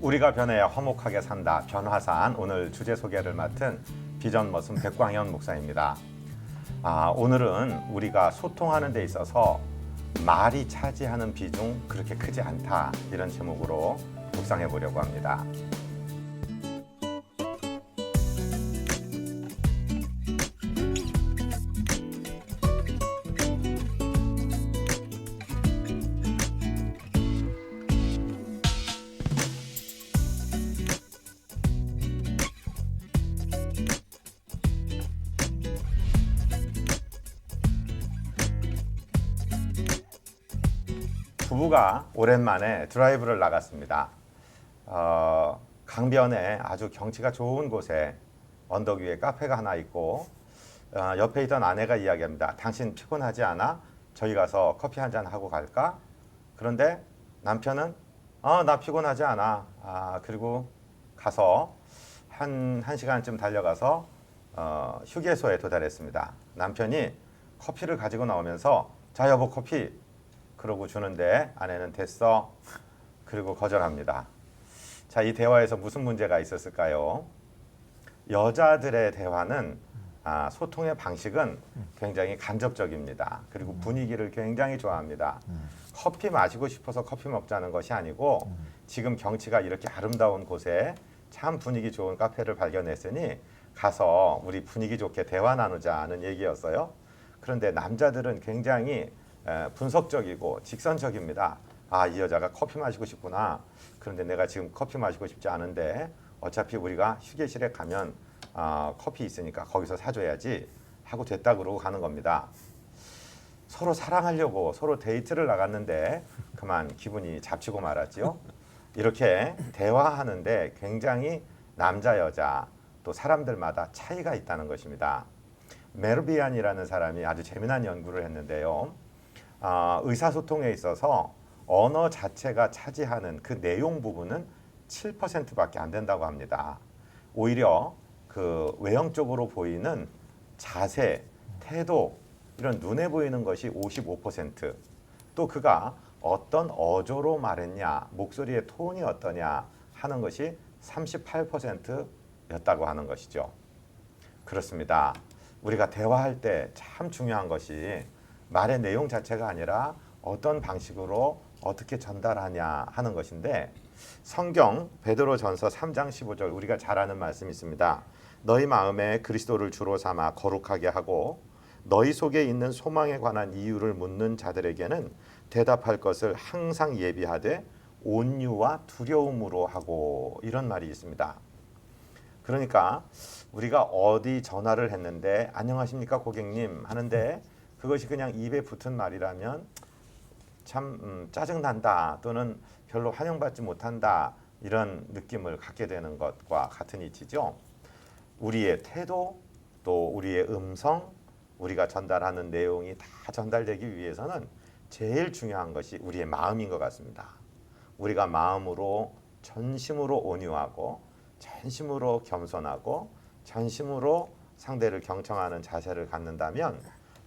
우리가 변해야 화목하게 산다. 변화산 오늘 주제 소개를 맡은 비전 머슴 백광현 목사입니다. 아, 오늘은 우리가 소통하는 데 있어서 말이 차지하는 비중 그렇게 크지 않다. 이런 제목으로 묵상해 보려고 합니다. 부부가 오랜만에 드라이브를 나갔습니다. 어, 강변에 아주 경치가 좋은 곳에 언덕 위에 카페가 하나 있고 어, 옆에 있던 아내가 이야기합니다. 당신 피곤하지 않아? 저희 가서 커피 한 잔 하고 갈까? 그런데 남편은 어, 나 피곤하지 않아. 아, 그리고 가서 한, 한 시간쯤 달려가서 어, 휴게소에 도달했습니다. 남편이 커피를 가지고 나오면서 자 여보 커피 그러고 주는데 아내는 됐어. 그리고 거절합니다. 자, 이 대화에서 무슨 문제가 있었을까요? 여자들의 대화는 아, 소통의 방식은 굉장히 간접적입니다. 그리고 분위기를 굉장히 좋아합니다. 커피 마시고 싶어서 커피 먹자는 것이 아니고 지금 경치가 이렇게 아름다운 곳에 참 분위기 좋은 카페를 발견했으니 가서 우리 분위기 좋게 대화 나누자는 얘기였어요. 그런데 남자들은 굉장히 에, 분석적이고 직선적입니다. 아, 이 여자가 커피 마시고 싶구나. 그런데 내가 지금 커피 마시고 싶지 않은데 어차피 우리가 휴게실에 가면 아, 커피 있으니까 거기서 사줘야지 하고 됐다 그러고 가는 겁니다. 서로 사랑하려고 서로 데이트를 나갔는데 그만 기분이 잡치고 말았지요. 이렇게 대화하는데 굉장히 남자 여자 또 사람들마다 차이가 있다는 것입니다. 메르비안이라는 사람이 아주 재미난 연구를 했는데요. 아, 의사소통에 있어서 언어 자체가 차지하는 그 내용 부분은 7%밖에 안 된다고 합니다. 오히려 그 외형적으로 보이는 자세, 태도 이런 눈에 보이는 것이 55%. 또 그가 어떤 어조로 말했냐, 목소리의 톤이 어떠냐 하는 것이 38%였다고 하는 것이죠. 그렇습니다. 우리가 대화할 때 참 중요한 것이 말의 내용 자체가 아니라 어떤 방식으로 어떻게 전달하냐 하는 것인데 성경 베드로전서 3장 15절 우리가 잘 아는 말씀이 있습니다. 너희 마음에 그리스도를 주로 삼아 거룩하게 하고 너희 속에 있는 소망에 관한 이유를 묻는 자들에게는 대답할 것을 항상 예비하되 온유와 두려움으로 하고 이런 말이 있습니다. 그러니까 우리가 어디 전화를 했는데 안녕하십니까 고객님 하는데 그것이 그냥 입에 붙은 말이라면 참 음, 짜증 난다 또는 별로 환영받지 못한다 이런 느낌을 갖게 되는 것과 같은 이치죠. 우리의 태도 또 우리의 음성 우리가 전달하는 내용이 다 전달되기 위해서는 제일 중요한 것이 우리의 마음인 것 같습니다. 우리가 마음으로 전심으로 온유하고 전심으로 겸손하고 전심으로 상대를 경청하는 자세를 갖는다면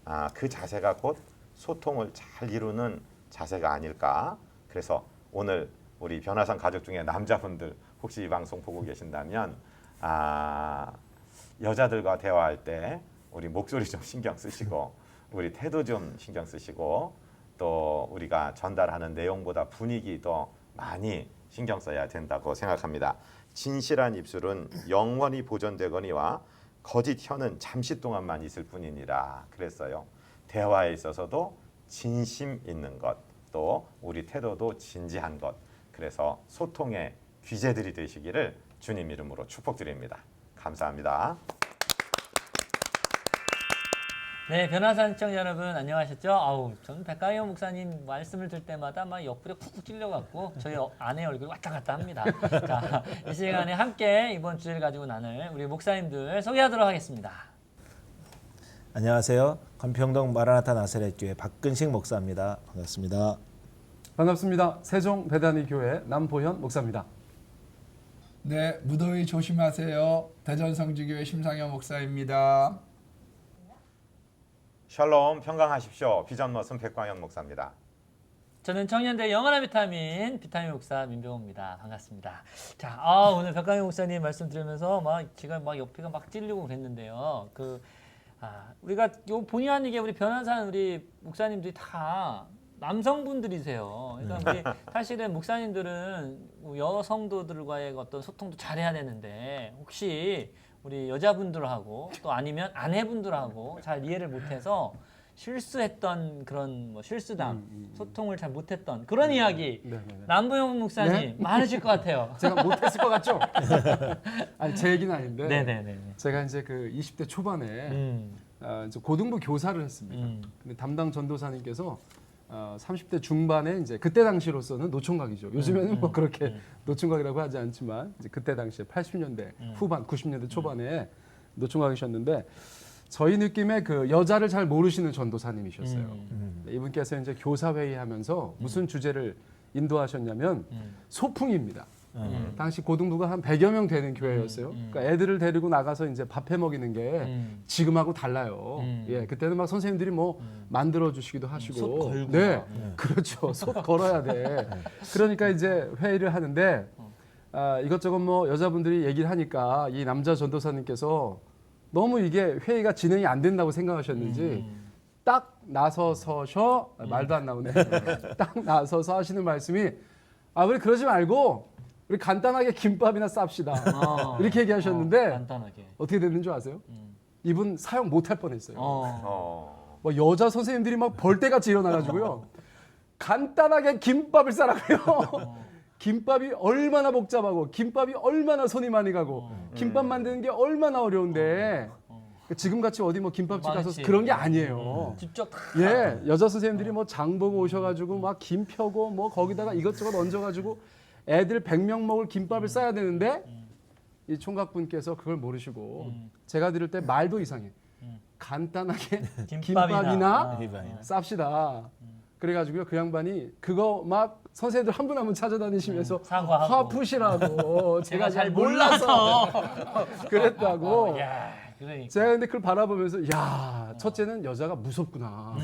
아, 그 자세가 곧 소통을 잘 이루는 자세가 아닐까. 그래서 오늘 우리 변화산 가족 중에 남자분들 혹시 이 방송 보고 계신다면 아, 여자들과 대화할 때 우리 목소리 좀 신경 쓰시고 우리 태도 좀 신경 쓰시고 또 우리가 전달하는 내용보다 분위기 더 많이 신경 써야 된다고 생각합니다. 진실한 입술은 영원히 보존되거니와 거짓 혀는 잠시 동안만 있을 뿐이니라 그랬어요. 대화에 있어서도 진심 있는 것, 또 우리 태도도 진지한 것. 그래서 소통의 귀재들이 되시기를 주님 이름으로 축복드립니다. 감사합니다. 네, 변화산 시청자 여러분 안녕하셨죠? 아우, 저는 백가영 목사님 말씀을 들 때마다 막 옆구리 쿡쿡 찔려갖고 저희 어- 아내 얼굴이 왔다 갔다 합니다. 자, 이 시간에 함께 이번 주제를 가지고 나눌 우리 목사님들 소개하도록 하겠습니다. 안녕하세요. 관평동 마라나타 나사렛 교회 박근식 목사입니다. 반갑습니다. 반갑습니다. 세종 배단위 교회 남보현 목사입니다. 네, 무더위 조심하세요. 대전 성지교회 심상현 목사입니다. 샬롬 평강하십시오. 비전 머슴 백광현 목사입니다. 저는 청년대 영원한 비타민 비타민 목사 민병호입니다. 반갑습니다. 자, 아, 오늘 백강영 목사님 말씀 들으면서 막 제가 막 옆에가 막 찔리고 그랬는데요. 그 아, 우리가 요 본의 아니게 우리 변화산 우리 목사님들이 다 남성분들이세요. 그러니까 우리 사실은 목사님들은 여성도들과의 어떤 소통도 잘해야 되는데 혹시 우리 여자분들하고 또 아니면 아내분들하고 잘 이해를 못해서 실수했던 그런 뭐 실수담, 소통을 잘 못했던 그런 이야기 네, 네, 네. 남부영 목사님 네? 많으실 것 같아요. 제가 못했을 것 같죠? 아니 제 얘기는 아닌데 네네네. 제가 이제 그 20대 초반에 음, 어, 이제 고등부 교사를 했습니다. 음. 근데 담당 전도사님께서 어, 30대 중반에 이제 그때 당시로서는 노총각이죠. 요즘에는 뭐 그렇게 노총각이라고 하지 않지만 이제 그때 당시에 80년대 후반, 90년대 초반에 노총각이셨는데 저희 느낌의 그 여자를 잘 모르시는 전도사님이셨어요. 음. 네, 이분께서 이제 교사 회의하면서 무슨 주제를 인도하셨냐면 음. 소풍입니다. 당시 고등부가 한 100여 명 되는 교회였어요. 그러니까 애들을 데리고 나가서 이제 밥해 먹이는 게 음. 지금하고 달라요. 음. 예, 그때는 막 선생님들이 뭐 만들어 주시기도 하시고, 솥 걸고 네, 막. 네. 그렇죠. 솥 걸어야 돼. 그러니까 이제 회의를 하는데 아, 이것저것 뭐 여자분들이 얘기를 하니까 이 남자 전도사님께서 너무 이게 회의가 진행이 안 된다고 생각하셨는지 음. 딱 나서서셔 아, 말도 안 나오네. 딱 나서서 하시는 말씀이 아 우리 그러지 말고 우리 간단하게 김밥이나 쌉시다. 어. 이렇게 얘기하셨는데 어, 간단하게. 어떻게 됐는 줄 아세요? 음. 이분 사용 못할 뻔했어요. 어. 어. 뭐 여자 선생님들이 막 벌떼같이 일어나가지고요. 간단하게 김밥을 싸라고요. 김밥이 얼마나 복잡하고 김밥이 얼마나 손이 많이 가고 김밥 만드는 게 얼마나 어려운데 지금 같이 어디 뭐 김밥집 가서 많지. 그런 게 아니에요. 직접 다 예, 여자 선생님들이 뭐 장 보고 오셔가지고 막 김 펴고 뭐 거기다가 이것저것 얹어가지고 애들 100명 먹을 김밥을 싸야 되는데 이 총각분께서 그걸 모르시고 제가 들을 때 말도 이상해. 간단하게 김밥이나. 김밥이나 어. 비바이나. 쌉시다. 그래가지고요 그 양반이 그거 막 선생님들 한 분 한 분 찾아다니시면서 음, 사과하고. 화 푸시라고 제가 제가 잘잘 몰라서 그랬다고. 야, 그러니까. 제가 근데 그걸 바라보면서 야 첫째는 여자가 무섭구나.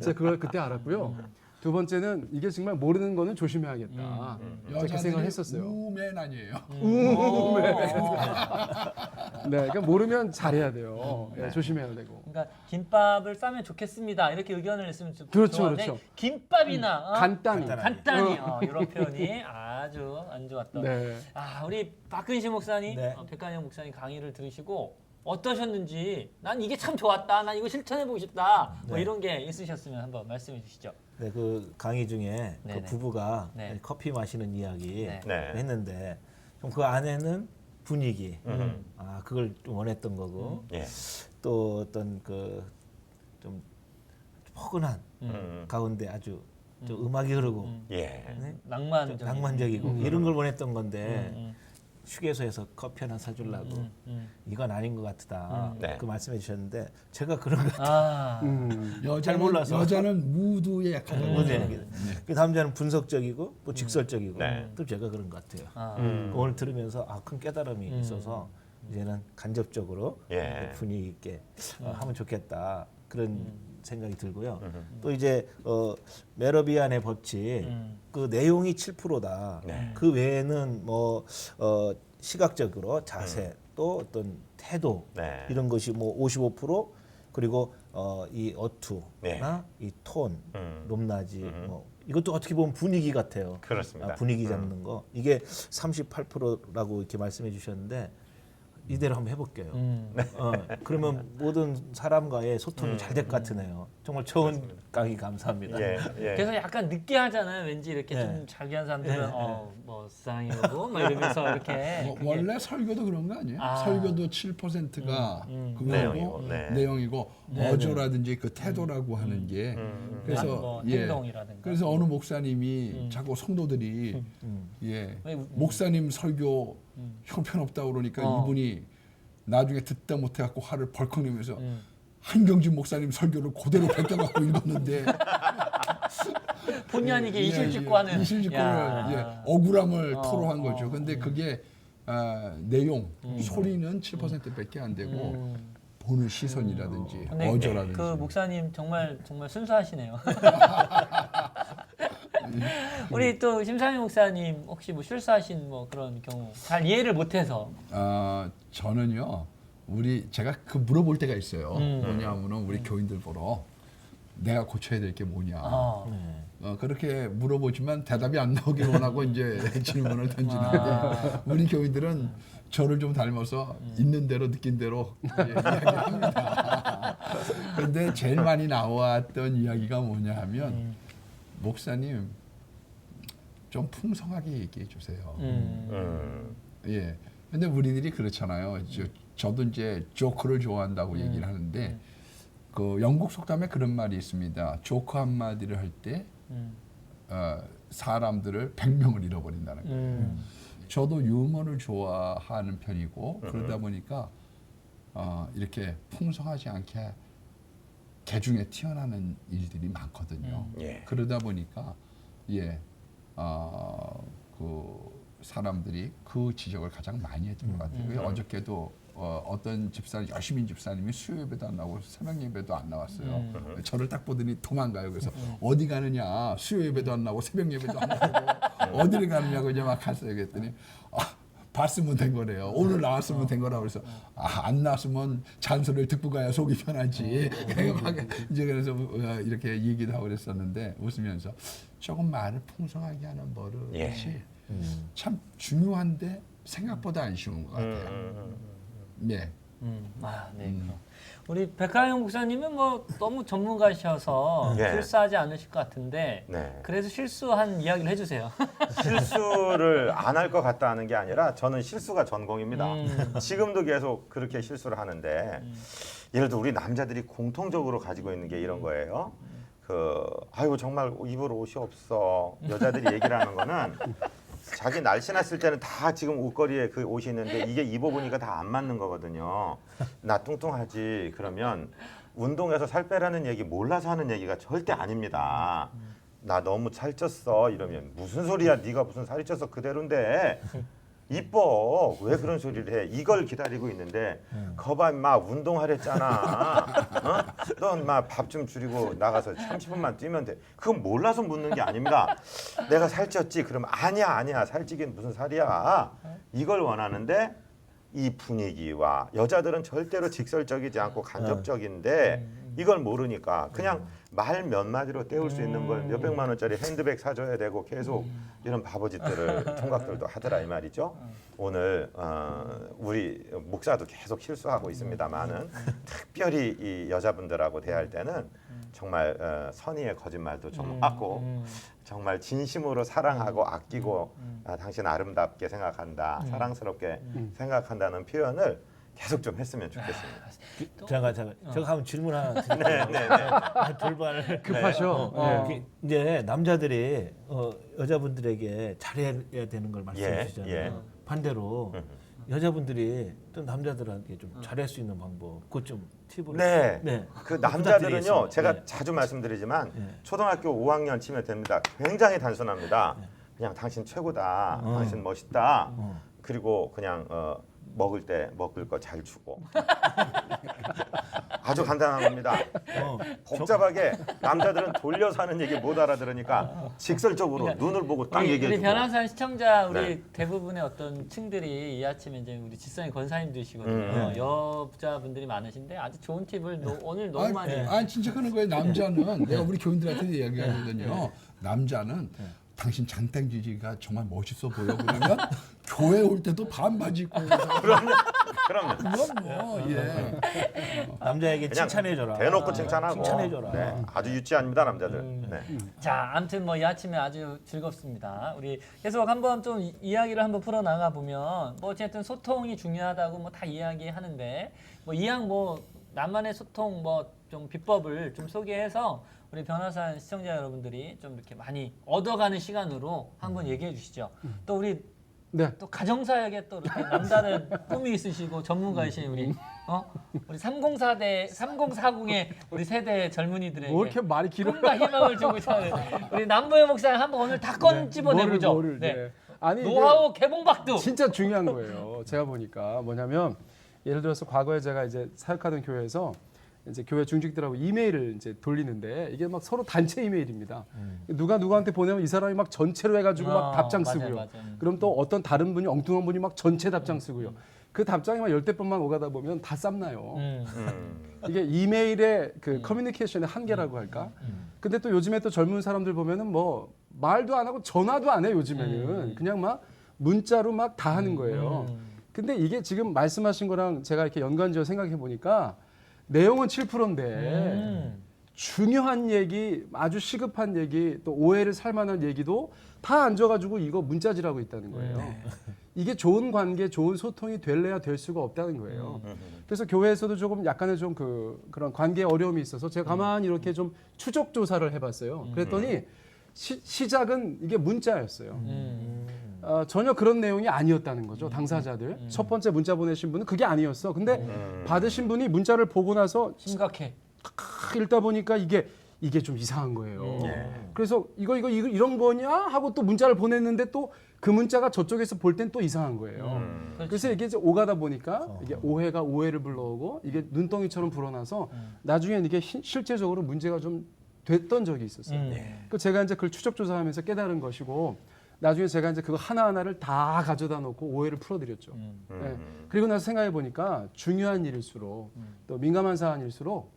제가 그걸 그때 알았고요. 두 번째는 이게 정말 모르는 거는 조심해야겠다. 제가 그 생각을 여자들이 했었어요. 우맨 아니에요. 오. 네, 그러니까 모르면 잘해야 돼요. 예, 조심해야 되고. 그러니까 김밥을 싸면 좋겠습니다. 이렇게 의견을 냈으면 좋- 그렇죠, 그렇죠. 김밥이나 어? 간단히. 간단히 어, 이런 표현이 아주 안 좋았던. 네. 아 우리 박근식 목사님, 네. 어, 백관영 목사님 강의를 들으시고 어떠셨는지 난 이게 참 좋았다. 난 이거 실천해 보고 싶다. 뭐 네. 이런 게 있으셨으면 한번 말씀해 주시죠. 네, 그 강의 중에 네네. 그 부부가 네. 커피 마시는 이야기 네. 네. 했는데 좀 그 안에는 분위기, 음. 아 그걸 좀 원했던 거고 예. 또 어떤 그 좀 포근한 음. 가운데 아주 좀 음 악이 흐르고 예. 네? 낭만적인. 좀 낭만적이고 이런 걸 원했던 건데 음, 휴게소에서 커피 하나 사주려고 음, 음. 이건 아닌 것 같다 음. 네. 그 말씀해 주셨는데 제가 그런 거 아, 음. 여자는 몰라서. 여자는 무드에 약하다고. 못해 그 남자는 분석적이고 또 직설적이고 네. 또 제가 그런 것 같아요 아. 음. 오늘 들으면서 아, 큰 깨달음이 있어서 이제는 간접적으로 예. 분위기 있게 어, 하면 좋겠다 그런 음. 생각이 들고요. 또 이제 어, 메러비안의 법칙 음. 그 내용이 7%다. 네. 그 외에는 뭐 어, 시각적으로 자세 음. 또 어떤 태도 네. 이런 것이 뭐 55% 그리고 어, 이 어투나 네. 이 톤, 음. 높낮이 뭐 이것도 어떻게 보면 분위기 같아요. 그렇습니다. 아, 분위기 잡는 거 이게 38%라고 이렇게 말씀해 주셨는데 이대로 한번 해볼게요. 음. 어, 그러면 모든 사람과의 소통이 잘 될 것 같으네요. 정말 좋은 강의 감사합니다. 예. 예. 그래서 약간 느끼하잖아요. 왠지 이렇게 네. 좀 자기한 사람들은 네, 어, 뭐 쌍이고 막 이러면서 이렇게 뭐, 그게- 원래 설교도 그런 거 아니에요? 아. 설교도 7%가 음, 음. 그거고 내용이고, 네. 내용이고 네, 어조라든지 그 태도라고 하는 게 음. 그래서 뭐 예. 행동이라든가. 그래서 어느 목사님이 자꾸 성도들이 예 왜, 음. 목사님 설교 형편없다 그러니까 어. 이분이 나중에 듣다 못해 갖고 화를 벌컥 내면서 음. 한경진 목사님 설교를 그대로 뱉어 갖고 읽었는데 본의 아니게 예, 이실 예, 짓고 하는 이실 짓고를 야. 예, 억울함을 어, 토로한 어, 거죠. 근데 그게 아, 내용 소리는 7%밖에 안 되고 음. 보는 시선이라든지 근데 어조라든지 그 목사님 정말 정말 순수하시네요. 우리 또 심상희 목사님 혹시 뭐 실수하신 뭐 그런 경우 잘 이해를 못해서 어, 저는요. 우리 제가 그 물어볼 때가 있어요. 음. 뭐냐면은 우리 교인들 보러 내가 고쳐야 될 게 뭐냐. 아, 어, 그렇게 물어보지만 대답이 안 나오길 원하고 이제 질문을 던지는데 우리 교인들은 저를 좀 닮아서 있는 대로 느낀 대로 예, 이야기합니다. 그런데 제일 많이 나왔던 이야기가 뭐냐 하면 목사님 좀 풍성하게 얘기해 주세요. 음, 음. 예. 근데 우리들이 그렇잖아요. 저, 저도 이제 조크를 좋아한다고 음. 얘기를 하는데 그 영국 속담에 그런 말이 있습니다. 조크 한 마디를 할때 음, 어, 사람들을 100명을 잃어버린다는 거예요. 음, 저도 유머를 좋아하는 편이고 그러다 보니까 어, 이렇게 풍성하지 않게 개중에 튀어나오는 일들이 많거든요. 예. 그러다 보니까 예, 어, 그 사람들이 그 지적을 가장 많이 했던 것 같아요. 그래서 어저께도 어, 어떤 집사님 열심히 집사님이 수요 예배도 안 나오고 새벽 예배도 안 나왔어요. 저를 딱 보더니 도망가요. 그래서 어디 가느냐 수요 예배도 안 나오고 새벽 예배도 안 나오고 어디를 가느냐고 이제 막 갔어요. 그랬더니 아, 봤으면 된 거래요. 오늘 나왔으면 된 거라고 그래서 아, 안 나왔으면 잔소리를 듣고 가야 속이 편하지. 그래서 막 이제 그래서 어, 이렇게 얘기도 하고 그랬었는데 웃으면서 조금 말을 풍성하게 하는 버릇이 예. 참 중요한데 생각보다 안 쉬운 것 음, 같아요. 음, 네. 음, 아, 네. 그럼. 우리 백하영 목사님은 뭐 너무 전문가셔서 예. 실수하지 않으실 것 같은데 네. 그래서 실수한 이야기를 해주세요. 실수를 안 할 것 같다는 게 아니라 저는 실수가 전공입니다. 음. 지금도 계속 그렇게 실수를 하는데 예를 들어 우리 남자들이 공통적으로 가지고 있는 게 이런 거예요. 그 아이고 정말 입을 옷이 없어 여자들이 얘기를 하는 거는 자기 날씬했을 때는 다 지금 옷걸이에 그 옷이 있는데 이게 입어보니까 다 안 맞는 거거든요. 나 뚱뚱하지 그러면 운동해서 살 빼라는 얘기 몰라서 하는 얘기가 절대 아닙니다. 나 너무 살쪘어 이러면 무슨 소리야 네가 무슨 살이 쪄서 그대로인데 이뻐. 왜 그런 소리를 해? 이걸 기다리고 있는데 거봐 인마 운동하랬잖아. 어? 넌막 좀 줄이고 나가서 30분만 뛰면 돼. 그건 몰라서 묻는 게 아닙니다. 내가 살쪘지? 그러면 아니야 아니야. 살찌긴 무슨 살이야? 이걸 원하는데 이 분위기와 여자들은 절대로 직설적이지 않고 간접적인데 이걸 모르니까 그냥 말 몇 마디로 때울 수 있는 걸 몇백만 원짜리 핸드백 사줘야 되고 계속 이런 바보짓들을 총각들도 하더라 이 말이죠. 오늘 어, 우리 목사도 계속 실수하고 있습니다만은 특별히 이 여자분들하고 대할 때는 정말 어, 선의의 거짓말도 좀 하고 정말 진심으로 사랑하고 아끼고 아, 당신 아름답게 생각한다 사랑스럽게 생각한다는 표현을 계속 좀 했으면 좋겠습니다. 잠깐 잠깐. 제가 한번 질문 하나 드릴게요. 네, 네, 네. 아, 돌발. 급하셔. 어, 예. 이게 이제 남자들이 어, 여자분들에게 잘해야 되는 걸 말씀해 예, 주잖아요. 예. 반대로 여자분들이 또 남자들한테 좀 잘할 수 있는 방법, 그것 좀 팁을. 네. 네. 그 부탁드리겠습니다. 남자들은요, 제가 네. 자주 말씀드리지만 네. 초등학교 5학년 치면 됩니다. 굉장히 단순합니다. 그냥 당신 최고다, 당신 멋있다. 어. 그리고 그냥 어, 먹을 때 먹을 거 잘 주고. 아주 간단한 겁니다. 어, 복잡하게 남자들은 돌려서 하는 얘기 못 알아들으니까 직설적으로 눈을 보고 딱 우리, 얘기해 우리 주고. 변호사 시청자 우리 네. 대부분의 어떤 층들이 이 아침에 이제 우리 직성의 권사님들이시거든요. 음. 여자분들이 많으신데 아주 좋은 팁을 노- 오늘 너무 많이. 아니, 아니 진짜 그런 거예요. 남자는 내가 우리 교인들한테 이야기하거든요. 남자는 당신 장땡지지가 정말 멋있어 보여 그러면 교회 올 때도 반바지 입고 그럼요. 그건 뭐 예. 남자에게 그냥 칭찬해줘라. 대놓고 칭찬하고. 칭찬해줘라. 네, 아주 유치합니다 남자들. 음. 네. 자, 아무튼 뭐이 아침에 아주 즐겁습니다. 우리 계속 한번 좀 이- 이야기를 한번 풀어 나가 보면 뭐 어쨌든 소통이 중요하다고 뭐 다 이야기하는데 뭐 이왕 뭐 나만의 소통 뭐 좀 비법을 좀 소개해서 우리 변호사 시청자 여러분들이 좀 이렇게 많이 얻어가는 시간으로 한번 얘기해 주시죠. 또 우리 네. 또 가정사역에 또 이렇게 남다른 꿈이 있으시고 전문가이신 우리 어 우리 304대 3040의 우리 세대 젊은이들에게 뭐 이렇게 말이? 꿈과 희망을 주고 있는 우리 남보영 목사님 한번 오늘 다 꺼집어 내보죠. 뭐를, 뭐를, 네. 네. 아니 이게 노하우 개봉박두. 진짜 중요한 거예요. 제가 보니까 뭐냐면 예를 들어서 과거에 제가 이제 사역하던 교회에서 이제 교회 중직들하고 이메일을 이제 돌리는데 이게 막 서로 단체 이메일입니다. 누가 누구한테 보내면 이 사람이 막 전체로 해가지고 막 아, 답장 맞아요, 쓰고요. 맞아요. 음. 그럼 또 어떤 다른 분이 엉뚱한 분이 막 전체 답장 쓰고요. 그 답장이 막 열대 번만 오가다 보면 다 쌈나요. 음. 음. 이게 이메일의 그 커뮤니케이션의 한계라고 할까? 근데 또 요즘에 또 젊은 사람들 보면은 뭐 말도 안 하고 전화도 안 해 요즘에는 그냥 막 문자로 막 다 하는 거예요. 근데 이게 지금 말씀하신 거랑 제가 이렇게 연관지어 생각해 보니까 내용은 7%인데 음. 중요한 얘기, 아주 시급한 얘기, 또 오해를 살 만한 얘기도 다 앉아가지고 이거 문자질하고 있다는 거예요. 이게 좋은 관계, 좋은 소통이 될래야 될 수가 없다는 거예요. 그래서 교회에서도 조금 약간의 좀 그 그런 관계 어려움이 있어서 제가 가만히 이렇게 좀 추적 조사를 해봤어요. 그랬더니 시, 시작은 이게 문자였어요. 음. 어, 전혀 그런 내용이 아니었다는 거죠 당사자들 음. 첫 번째 문자 보내신 분은 그게 아니었어 근데 받으신 분이 문자를 보고 나서 심각해. 탁 읽다 보니까 이게 이게 좀 이상한 거예요 예. 그래서 이거 이거 이거 이런 거냐 하고 또 문자를 보냈는데 또 그 문자가 저쪽에서 볼 땐 또 이상한 거예요 음. 그래서 이게 이제 오가다 보니까 이게 오해가 오해를 불러오고 이게 눈덩이처럼 불어나서 나중엔 이게 히- 실제적으로 문제가 좀 됐던 적이 있었어요. 음. 그 제가 이제 그걸 추적 조사하면서 깨달은 것이고 나중에 제가 이제 그거 하나 하나를 다 가져다 놓고 오해를 풀어드렸죠. 음. 예. 그리고 나서 생각해 보니까 중요한 일일수록 또 민감한 사안일수록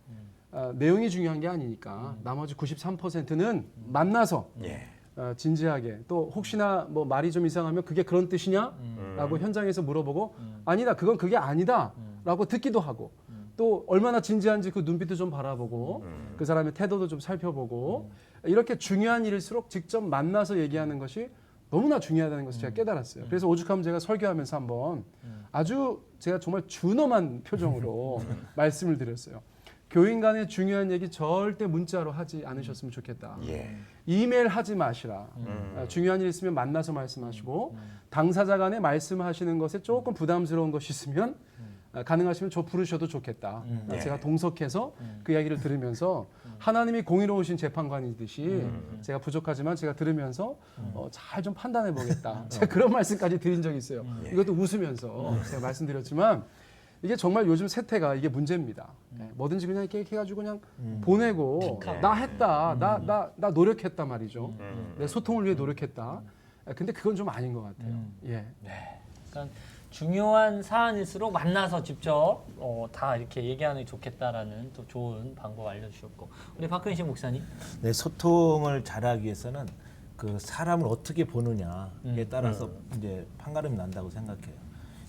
아, 내용이 중요한 게 아니니까 나머지 93%는 만나서 예. 어, 진지하게 또 혹시나 뭐 말이 좀 이상하면 그게 그런 뜻이냐? 음. 라고 현장에서 물어보고 아니다 그건 그게 아니다 라고 듣기도 하고 또 얼마나 진지한지 그 눈빛도 좀 바라보고 음. 그 사람의 태도도 좀 살펴보고 이렇게 중요한 일일수록 직접 만나서 얘기하는 것이 너무나 중요하다는 것을 제가 깨달았어요. 그래서 오죽하면 제가 설교하면서 한번 아주 제가 정말 준엄한 표정으로 말씀을 드렸어요. 교인 간의 중요한 얘기 절대 문자로 하지 않으셨으면 좋겠다. 예. 이메일 하지 마시라. 음. 아, 중요한 일 있으면 만나서 말씀하시고 당사자 간에 말씀하시는 것에 조금 부담스러운 것이 있으면 아, 가능하시면 저 부르셔도 좋겠다. 아, 예. 제가 동석해서 그 이야기를 들으면서 하나님이 공의로우신 재판관이듯이 제가 부족하지만 제가 들으면서 어, 잘 좀 판단해 보겠다. 제가 그런 말씀까지 드린 적이 있어요. 이것도 웃으면서 제가 말씀드렸지만 이게 정말 요즘 세태가 이게 문제입니다. 예, 뭐든지 그냥 이렇게 해가지고 그냥 보내고 나 했다, 나나나 노력했다 말이죠. 음. 내 소통을 위해 노력했다. 예, 근데 그건 좀 아닌 것 같아요. 예. 그러니까 중요한 사안일수록 만나서 직접 어, 다 이렇게 얘기하는 게 좋겠다라는 또 좋은 방법 알려주셨고 우리 박근식 목사님. 네, 소통을 잘하기 위해서는 그 사람을 어떻게 보느냐에 따라서 이제 판가름이 난다고 생각해요.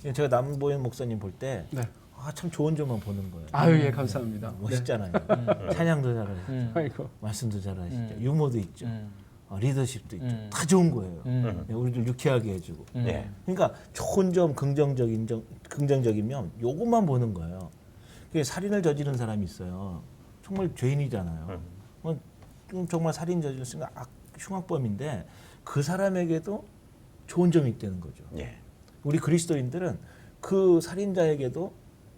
예, 제가 남보현 목사님 볼 때 네. 아, 참 좋은 점만 보는 거예요. 아유 예 감사합니다. 멋있잖아요. 찬양도 잘하시죠. 음. 아이고. 말씀도 잘하시죠. 음. 유머도 있죠. 음. 어, 리더십도 있죠. 음. 다 좋은 거예요. 음. 예, 우리들 유쾌하게 해주고. 음. 예. 그러니까 좋은 점, 긍정적인 점, 긍정적이면 요것만 보는 거예요. 그 살인을 저지른 사람이 있어요. 정말 죄인이잖아요. 어, 좀 정말 살인 저질렀으니까 악, 흉악범인데 그 사람에게도 좋은 점이 있다는 거죠. 예. 우리 그리스도인들은 그 살인자에게도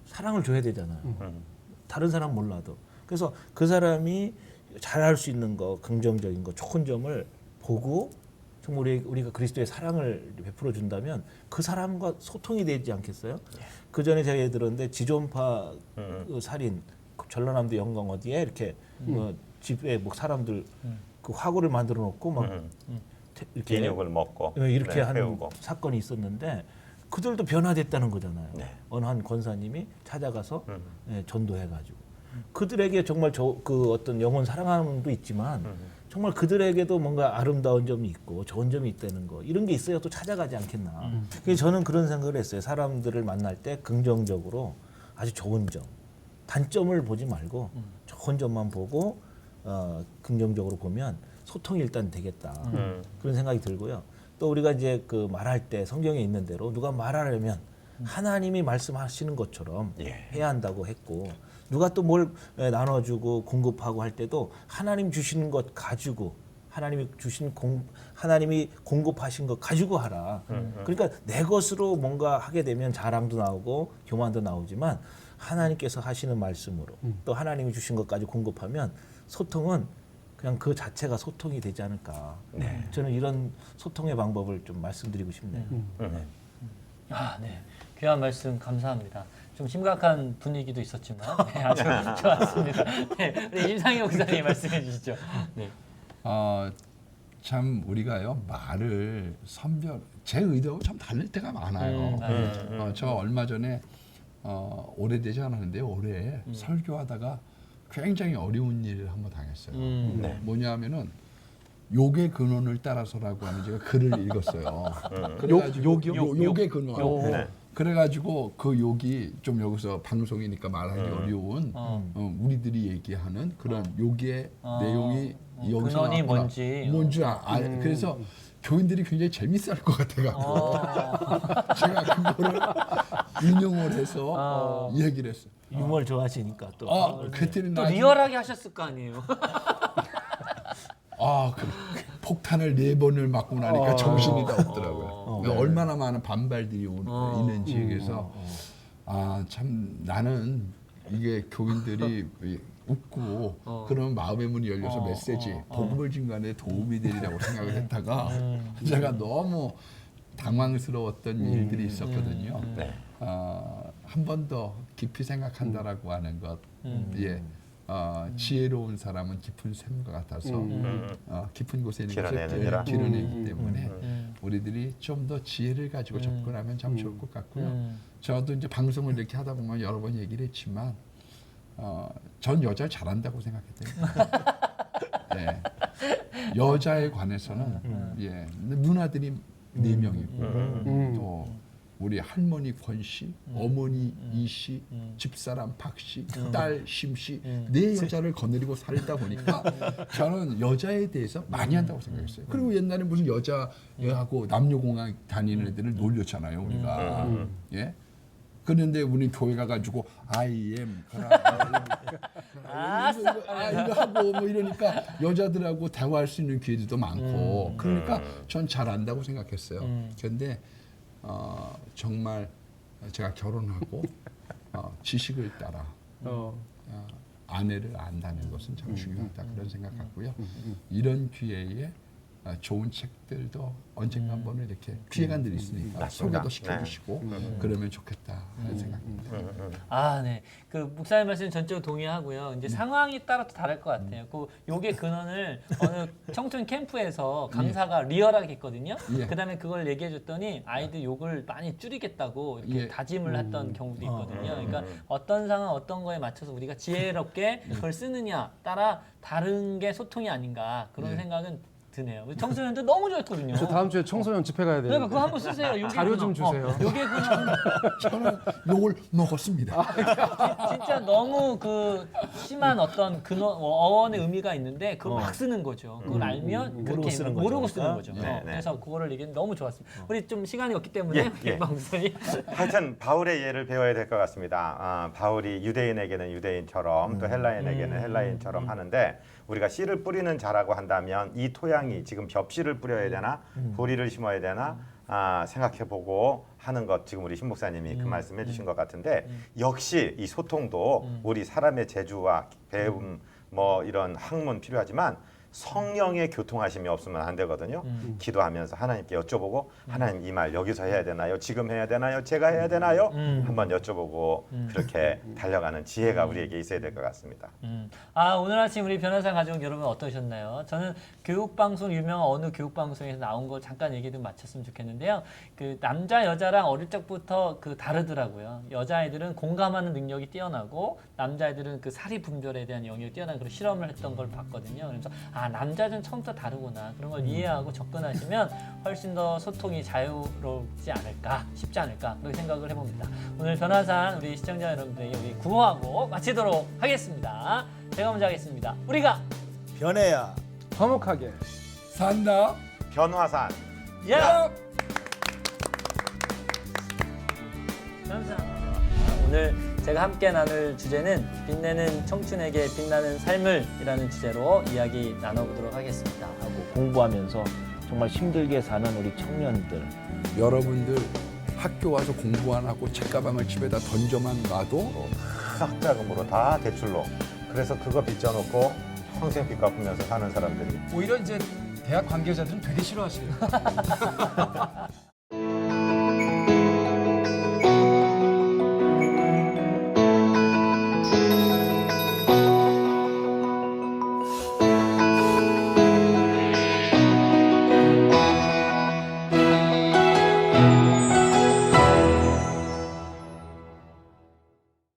사랑을 줘야 되잖아요. 음. 다른 사람 몰라도. 그래서 그 사람이 잘할 수 있는 거, 긍정적인 거, 좋은 점을 보고 정말 우리, 우리가 그리스도의 사랑을 베풀어 준다면 그 사람과 소통이 되지 않겠어요? 그 전에 제가 예를 들었는데 지존파 음. 그 살인, 그 전라남도 영광 어디에 이렇게 뭐 집에 뭐 사람들 그 화구를 만들어 놓고 막 음. 태- 이렇게 비육을 먹고 예, 이렇게 네, 하는 태우고. 사건이 있었는데 그들도 변화됐다는 거잖아요. 네. 어느 한 권사님이 찾아가서 음. 예, 전도해 가지고 그들에게 정말 저 그 어떤 영혼 사랑함도 있지만 음. 정말 그들에게도 뭔가 아름다운 점이 있고 좋은 점이 있다는 거 이런 게 있어야 또 찾아가지 않겠나. 음. 그래서 저는 그런 생각을 했어요. 사람들을 만날 때 긍정적으로 아주 좋은 점, 단점을 보지 말고 음. 좋은 점만 보고 어, 긍정적으로 보면 소통이 일단 되겠다. 음. 그런 생각이 들고요. 또 우리가 이제 그 말할 때 성경에 있는 대로 누가 말하려면 하나님이 말씀하시는 것처럼 예. 해야 한다고 했고 누가 또 뭘 나눠주고 공급하고 할 때도 하나님 주시는 것 가지고 하나님이 주신 공 하나님이 공급하신 것 가지고 하라. 그러니까 내 것으로 뭔가 하게 되면 자랑도 나오고 교만도 나오지만 하나님께서 하시는 말씀으로 또 하나님이 주신 것까지 공급하면 소통은 그냥 그 자체가 소통이 되지 않을까. 저는 이런 소통의 방법을 좀 말씀드리고 싶네요. 음. 아, 네. 귀한 말씀 감사합니다. 좀 심각한 분위기도 있었지만 네, 아주 좋았습니다. 네, 임상희 목사님 말씀해 주시죠. 네. 어, 참 우리가요 말을 선별 제 의도하고 참 다를 때가 많아요. 음, 맞아요. 어, 저 얼마 전에 어, 오래되지 않았는데 올해 음. 설교하다가 굉장히 어려운 일을 한번 당했어요. 음. 네. 뭐냐면은 욕의 근원을 따라서라고 하는 제가 글을 읽었어요. 그래가지고 욕, 욕이요? 욕, 욕의 근원. 욕. 네. 그래가지고 그 욕이 좀 여기서 방송이니까 말하기 어려운 어. 어, 우리들이 얘기하는 그런 욕의 어. 내용이 어, 여기서 근원이 나왔구나. 뭔지. 뭔지 아, 아, 그래서 교인들이 굉장히 재밌어할 것 같아가지고 어. 제가 그거를 인용을 해서 어. 얘기를 했어요. 유머를 좋아하시니까 또. 아, 그때는 또 나중에 리얼하게 하셨을 거 아니에요. 아, 그 폭탄을 네 번을 맞고 나니까 어. 정신이 다 없더라고요. 어. 그러니까 얼마나 많은 반발들이 오, 어. 있는지 그래서 아 참 나는 이게 교인들이 이- 웃고 어. 그런 마음의 문이 열려서 어, 메시지 어, 어. 복음을 증가에 도움이 되리라고 생각을 했다가 음. 제가 너무 당황스러웠던 일들이 있었거든요. 네. 어, 한번 더 깊이 생각한다라고 하는 것, 음. 예, 어, 지혜로운 사람은 깊은 샘과 같아서 음. 어, 깊은 곳에 있는 길어내느니라. 길어내기 때문에 음. 우리들이 좀 더 지혜를 가지고 접근하면 참 좋을 것 같고요. 음. 저도 이제 방송을 이렇게 하다 보면 여러 번 얘기를 했지만 어, 전 여자를 잘한다고 생각했대요. 네. 여자에 관해서는 예 누나들이 네 명이고 음. 또 우리 할머니 권 씨, 어머니 이 씨, 음. 집사람 박 씨, 딸심 씨, 음. 네 여자를 거느리고 살다 보니까 저는 여자에 대해서 많이 한다고 생각했어요. 그리고 옛날에 무슨 여자하고 남녀공학 다니는 애들을 놀렸잖아요, 우리가. 예. 그런데 우리 교회 가가지고 I am 아싸. 이거, 아, 이거 하고 뭐 이러니까 여자들하고 대화할 수 있는 기회도 많고. 그러니까 전 잘 안다고 생각했어요. 음. 그런데 어, 정말 제가 결혼하고 어, 지식을 따라 어. 어, 아내를 안다는 것은 참 중요하다 그런 생각하고요. 이런 기회에 어, 좋은 책들도 언젠가 한 번은 이렇게 기회관들이 있으니까 맞습니다. 소개도 시켜주시고 그러면 좋겠다 하는 생각입니다. 아, 네. 그 목사님 말씀 전적으로 동의하고요. 이제 상황에 따라 또 다를 것 같아요. 그 요게 근원을 어느 청춘 캠프에서 강사가 리얼하게 했거든요. 예. 그다음에 그걸 얘기해 줬더니 아이들 욕을 많이 줄이겠다고 이렇게 예. 다짐을 했던 경우도 있거든요. 그러니까 어떤 상황 어떤 거에 맞춰서 우리가 지혜롭게 그걸 쓰느냐 따라 다른 게 소통이 아닌가 그런 예. 생각은 드네요. 우리 청소년들 너무 좋았거든요. 저 다음 주에 청소년 집회 가야 돼요. 그러니까 그거 한번 쓰세요. 요게 자료. 좀 주세요. 어, 요게 근원 저는 욕을 먹었습니다. 진짜 너무 그 심한 어떤 근원 어원의 의미가 있는데 그걸 막 쓰는 거죠. 그걸 알면 모르고 그렇게 쓰는 모르고 거죠. 쓰는 거죠. 네, 어, 네. 그래서 그거를 얘기는 너무 좋았습니다. 우리 좀 시간이 없기 때문에 예, 예. 박사님 하여튼 바울의 예를 배워야 될 것 같습니다. 아, 바울이 유대인에게는 유대인처럼 또 헬라인에게는 헬라인처럼 하는데 우리가 씨를 뿌리는 자라고 한다면 이 토양이 지금 벽씨를 뿌려야 되나? 보리를 심어야 되나? 아, 생각해보고 하는 것 지금 우리 신 목사님이 그 말씀해 주신 것 같은데 역시 이 소통도 우리 사람의 재주와 배움 뭐 이런 학문 필요하지만 성령의 교통하심이 없으면 안 되거든요. 기도하면서 하나님께 여쭤보고 하나님 이 말 여기서 해야 되나요? 지금 해야 되나요? 제가 해야 되나요? 한번 여쭤보고 그렇게 달려가는 지혜가 우리에게 있어야 될 것 같습니다. 음. 아 오늘 아침 우리 변호사 가족 여러분 어떠셨나요? 저는 교육 방송 유명한 어느 교육 방송에서 나온 거 잠깐 얘기 좀 마쳤으면 좋겠는데요. 그 남자 여자랑 어릴 적부터 그 다르더라고요. 여자 아이들은 공감하는 능력이 뛰어나고 남자 아이들은 그 사리 분별에 대한 영역이 뛰어난 그런 실험을 했던 걸 봤거든요. 그래서 아 남자는 처음부터 다르구나 그런 걸 이해하고 접근하시면 훨씬 더 소통이 자유롭지 않을까 쉽지 않을까 그렇게 생각을 해봅니다. 오늘 변화산 우리 시청자 여러분들에게 우리 구호하고 마치도록 하겠습니다. 제가 먼저 하겠습니다. 우리가 변해야. 화목하게. 산다. 변화산 야! 감사합니다. 오늘 제가 함께 나눌 주제는 빛내는 청춘에게 빛나는 삶을이라는 주제로 이야기 나눠보도록 하겠습니다. 하고 공부하면서 정말 힘들게 사는 우리 청년들. 여러분들 학교 와서 공부 안 하고 책가방을 집에다 던져만 놔도 학자금으로 다 대출로 그래서 그거 빚져놓고 평생 빚 갚으면서 사는 사람들이 오히려 이제 대학 관계자들은 되게 싫어하시요